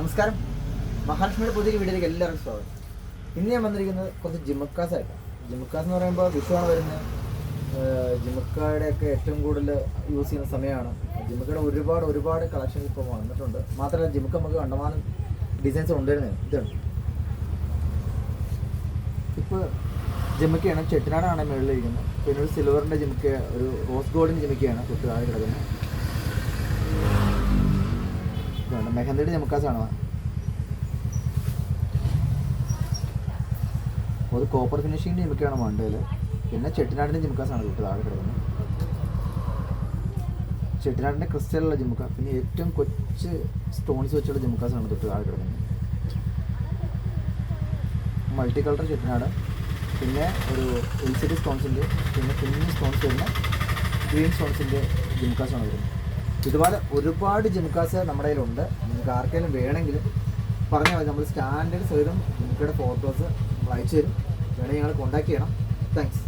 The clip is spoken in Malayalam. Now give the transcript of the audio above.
നമസ്കാരം. മഹാലക്ഷ്മിയുടെ പുതിയ വീഡിയോയിലേക്ക് എല്ലാവർക്കും സ്വാഗതം. ഇന്ന് ഞാൻ വന്നിരിക്കുന്നത് കുറച്ച് ജിമുക്കാസ് ആയിട്ടാണ് ജിമുക്കാസ് എന്ന് പറയുമ്പോൾ വിഷുവാണ് വരുന്നത്. ജിമുക്കയുടെ ഒക്കെ ഏറ്റവും കൂടുതൽ യൂസ് ചെയ്യുന്ന സമയമാണ്. ജിമുക്കയുടെ ഒരുപാട് ഒരുപാട് കളക്ഷൻ ഇപ്പോൾ വന്നിട്ടുണ്ട്. മാത്രമല്ല ജിമുക്ക നമുക്ക് കണ്ടമാനം ഡിസൈൻസ് കൊണ്ടുവരുന്നത് ഇതാണ്. ഇപ്പോൾ ജിമുക്കയാണ് ചെട്ടിനാടാണ് മുകളിലിരിക്കുന്നത് പിന്നെ ഒരു സിൽവറിന്റെ ജിമുക്ക ഒരു റോസ് ഗോൾഡിന്റെ ജിമുക്കയാണ് തൊട്ട് കിടക്കുന്നത്. മെഹന്തിയുടെ ആണോ അത് കോപ്പർ ഫിനിഷിങ്ങിന്റെ ചിമിക്കാണ് മണ്ടയിൽ പിന്നെ ചെട്ടിനാടിന്റെ ആണ് കിട്ടുന്നത് താഴെ കിടക്കുന്നത് ചെട്ടിനാടിന്റെ ക്രിസ്റ്റലുള്ള ജിമുക്ക. പിന്നെ ഏറ്റവും കൊച്ച് സ്റ്റോൺസ് വെച്ചുള്ള ജിമുക്കാസാണ് തൊട്ട് താഴെ കിടക്കുന്നത് മൾട്ടി കളർ ചെട്ടിനാട്. പിന്നെ ഒരു എൽ സി ഡി സ്റ്റോൺസിന്റെ പിന്നെ കുഞ്ഞു സ്റ്റോൺസ് വരുന്ന ഗ്രീൻ സ്റ്റോൺസിന്റെ ജിമുക്കാസാണ് വരുന്നത് ഇതുപോലെ ഒരുപാട് ജിംകാസ് നമ്മുടെ കയ്യിലുണ്ട്. നിങ്ങൾക്ക് ആർക്കെങ്കിലും വേണമെങ്കിൽ പറഞ്ഞാൽ മതി. നമ്മൾ സ്റ്റാൻഡേർഡ് സൈഡും ജിമുക്കയുടെ ഫോട്ടോസ് നമ്മൾ അയച്ചു തരും വേണമെങ്കിൽ ഞങ്ങൾ കോൺടാക്ട് ചെയ്യണം. താങ്ക്സ്